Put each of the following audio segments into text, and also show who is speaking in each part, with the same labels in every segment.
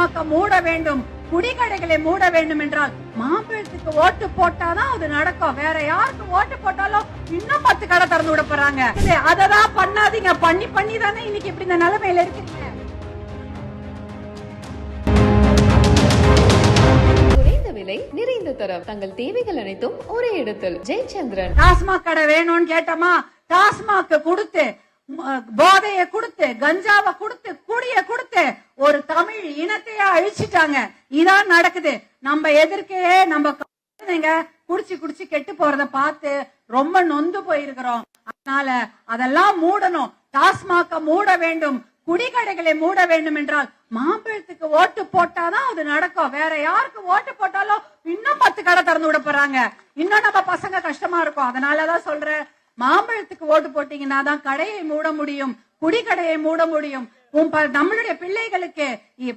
Speaker 1: டாஸ்மாக மூட வேண்டும் குடிகடைகளை மூட வேண்டும் என்றால் மாம்பழத்துக்கு ஓட்டு போட்டாதான் அது நடக்கும். வேற யாருக்கு ஓட்டு போட்டாலும் இன்னும் பத்து கடை திறந்து விட போறாங்க. அததான் பண்ணாதீங்க. பண்ணி பண்ணி தானே இன்னைக்கு இப்படி இந்த நிலைமையில இருக்கீங்க.
Speaker 2: விலை நிறைந்த தரம். தங்கள் தேவைகள் அனைத்தும் ஒரே இடத்தில். ஜெயச்சந்திரன்.
Speaker 1: டாஸ்மாக் கடை வேணும்னு கேட்டோமா? டாஸ்மாக் கொடுத்து போதைய கொடுத்து கஞ்சாவை கொடுத்து குடிய கொடுத்து ஒரு தமிழ் இனத்தையே அழிச்சிட்டாங்க. இதான் நடக்குது. நம்ம எதிர்க்கையே நம்ம குழந்தைங்க குடிச்சு குடிச்சு கெட்டு போறத பார்த்து ரொம்ப நொந்து போயிருக்கிறோம். அதனால அதெல்லாம் மூடணும். டாஸ்மாக மூட வேண்டும். குடிகடைகளை மூட வேண்டும் என்றால் மாம்பழத்துக்கு ஓட்டு போட்டாதான் அது நடக்கும். வேற யாருக்கு ஓட்டு போட்டாலும் இன்னும் பத்து கடை திறந்து விட போறாங்க. இன்னும் நம்ம பசங்க கஷ்டமா இருக்கும். அதனாலதான் சொல்றேன். மாம்பழத்துக்கு ஓட்டு போட்டீங்கன்னா தான் கடையை மூட முடியும். குடிக்கடையை மூட முடியும். உன் நம்மளுடைய பிள்ளைகளுக்கு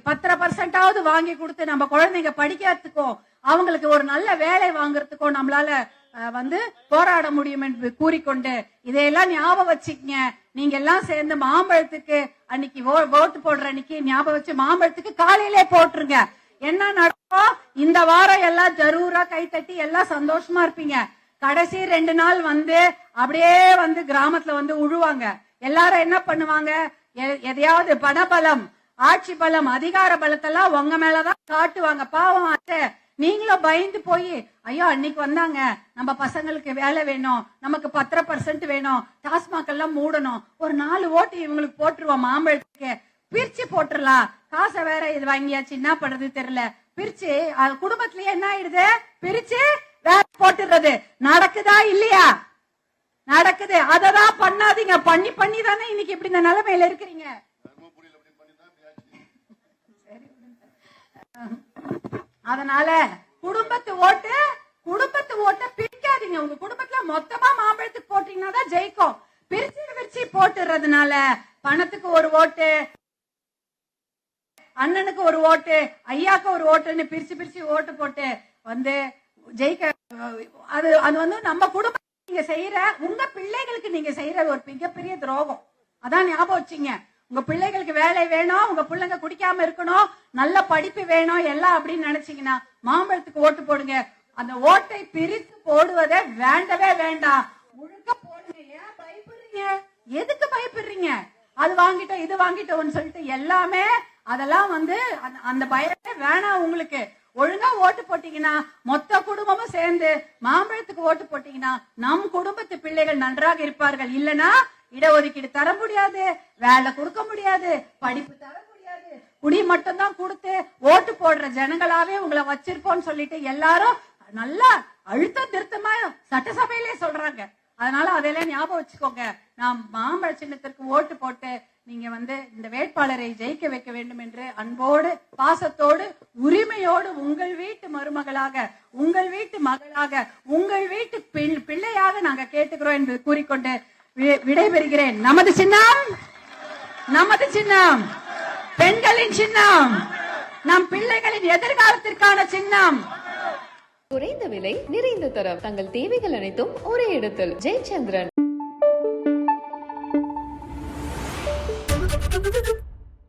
Speaker 1: பத்தரை பர்சன்டாவது வாங்கி கொடுத்து நம்ம குழந்தைங்க படிக்கிறதுக்கோ அவங்களுக்கு ஒரு நல்ல வேலை வாங்குறதுக்கோ நம்மளால வந்து போராட முடியும் என்று கூறிக்கொண்டு இதையெல்லாம் ஞாபகம் வச்சுக்கங்க. நீங்க எல்லாம் சேர்ந்து மாம்பழத்துக்கு அன்னைக்கு ஓட்டு போடுற அன்னைக்கு ஞாபகம் வச்சு மாம்பழத்துக்கு காலையிலே போட்டுருங்க. என்ன நடக்கும் இந்த வாரம் எல்லாம் ஜரூரா கை தட்டி எல்லாம் சந்தோஷமா இருப்பீங்க. கடைசி ரெண்டு நாள் வந்து அப்படியே வந்து கிராமத்துல வந்து உழுவாங்க. எல்லாரும் என்ன பண்ணுவாங்க? எதையாவது பணபலம் ஆட்சி பலம் அதிகார பலத்தெல்லாம் உங்க மேலதான் காட்டுவாங்க. பாவம் அத்தை. நீங்களும் பயந்து போய் ஐயோ அன்னைக்கு வந்தாங்க. நம்ம பசங்களுக்கு வேலை வேணும். நமக்கு பத்தரை பர்சன்ட் வேணும். டாஸ்மாக் எல்லாம் மூடணும். ஒரு நாலு ஓட்டு இவங்களுக்கு போட்டுருவோம் மாம்பழத்துக்கு. பிரிச்சு போட்டுறலாம். காசை வேற இது வாங்கியாச்சு என்ன பண்றது தெரியல. பிரிச்சு அது குடும்பத்திலேயே என்ன ஆயிடுது? பிரிச்சு வேற போட்டுறது. நடக்குதா இல்லையா? நடக்குது. அததான் பண்ணாதீங்க. பண்ணி பண்ணி தானே இன்னைக்கு இப்படி இந்த நிலைமையில இருக்கிறீங்க. அதனால குடும்பத்து ஓட்டு குடும்பத்து ஓட்ட பிரிக்காதீங்க. உங்க குடும்பத்துல மொத்தமா மாம்பழத்துக்கு போட்டீங்கன்னா தான் ஜெயிக்கும். பிரிச்சு பிரிச்சு போட்டுறதுனால பணத்துக்கு ஒரு ஓட்டு அண்ணனுக்கு ஒரு ஓட்டு ஐயாக்கு ஒரு ஓட்டுன்னு பிரிச்சு பிரிச்சு ஓட்டு போட்டு வந்து ஜெயிக்க அது அது வந்து நம்ம குடும்ப நீங்க செய்யற உங்க பிள்ளைகளுக்கு நீங்க செய்யற ஒரு மிகப்பெரிய துரோகம். அதான் ஞாபகம் வச்சுங்க. உங்க பிள்ளைகளுக்கு வேலை வேணும் உங்க பிள்ளைங்க குடிக்காம இருக்கணும் நல்ல படிப்பு வேணும் எல்லாம் அப்படின்னு நினைச்சீங்கன்னா மாம்பழத்துக்கு ஓட்டு போடுங்க. அந்த ஓட்டை பிரித்து போடுவதை வேண்டவே வேண்டாம். முழுக்க போடுங்க. ஏன் பயப்படுறீங்க? எதுக்கு பயப்படுறீங்க? அது வாங்கிட்டோம் இது வாங்கிட்டோம்னு சொல்லிட்டு எல்லாமே அதெல்லாம் வந்து அந்த- அந்த பயமே வேணாம் உங்களுக்கு. ஓட்டு போட்டீங்கன்னா மொத்த குடும்பமும் சேர்ந்து மாம்பழத்துக்கு ஓட்டு போட்டீங்கன்னா நம் குடும்பத்து பிள்ளைகள் நன்றாக இருப்பார்கள். இல்லனா இடஒதுக்கீடு தர முடியாது வேலை கொடுக்க முடியாது படிப்பு தர முடியாது. குடி மட்டும் தான் கொடுத்து ஓட்டு போடுற ஜனங்களாவே உங்களை வச்சிருப்போம்னு சொல்லிட்டு எல்லாரும் நல்லா அழுத்தம் திருத்தமா சட்டசபையிலே சொல்றாங்க. அதனால அதெல்லாம் ஞாபகம் வச்சுக்கோங்க. நாம் மாம்பழ சின்னத்திற்கு ஓட்டு போட்டு நீங்க வந்து இந்த வேட்பாளரை ஜெயிக்க வைக்க வேண்டும் என்று அன்போடு பாசத்தோடு உரிமையோடு உங்கள் வீட்டு மருமகளாக உங்கள் வீட்டு மகளாக உங்கள் வீட்டு பிள்- பிள்ளையாக நாங்க கேட்டுக்கிறோம் என்று கூறிக்கொண்டு வி- விடைபெறுகிறேன். நமது சின்னம் நமது சின்னம் பெண்களின் சின்னம் நம் பிள்ளைகளின் எதிர்காலத்திற்கான சின்னம்.
Speaker 2: குறைந்த விலை நிறைந்த தரம் தங்கள் தேவைகள் அனைத்தும் ஒரே இடத்தில். ஜெயச்சந்திரன்.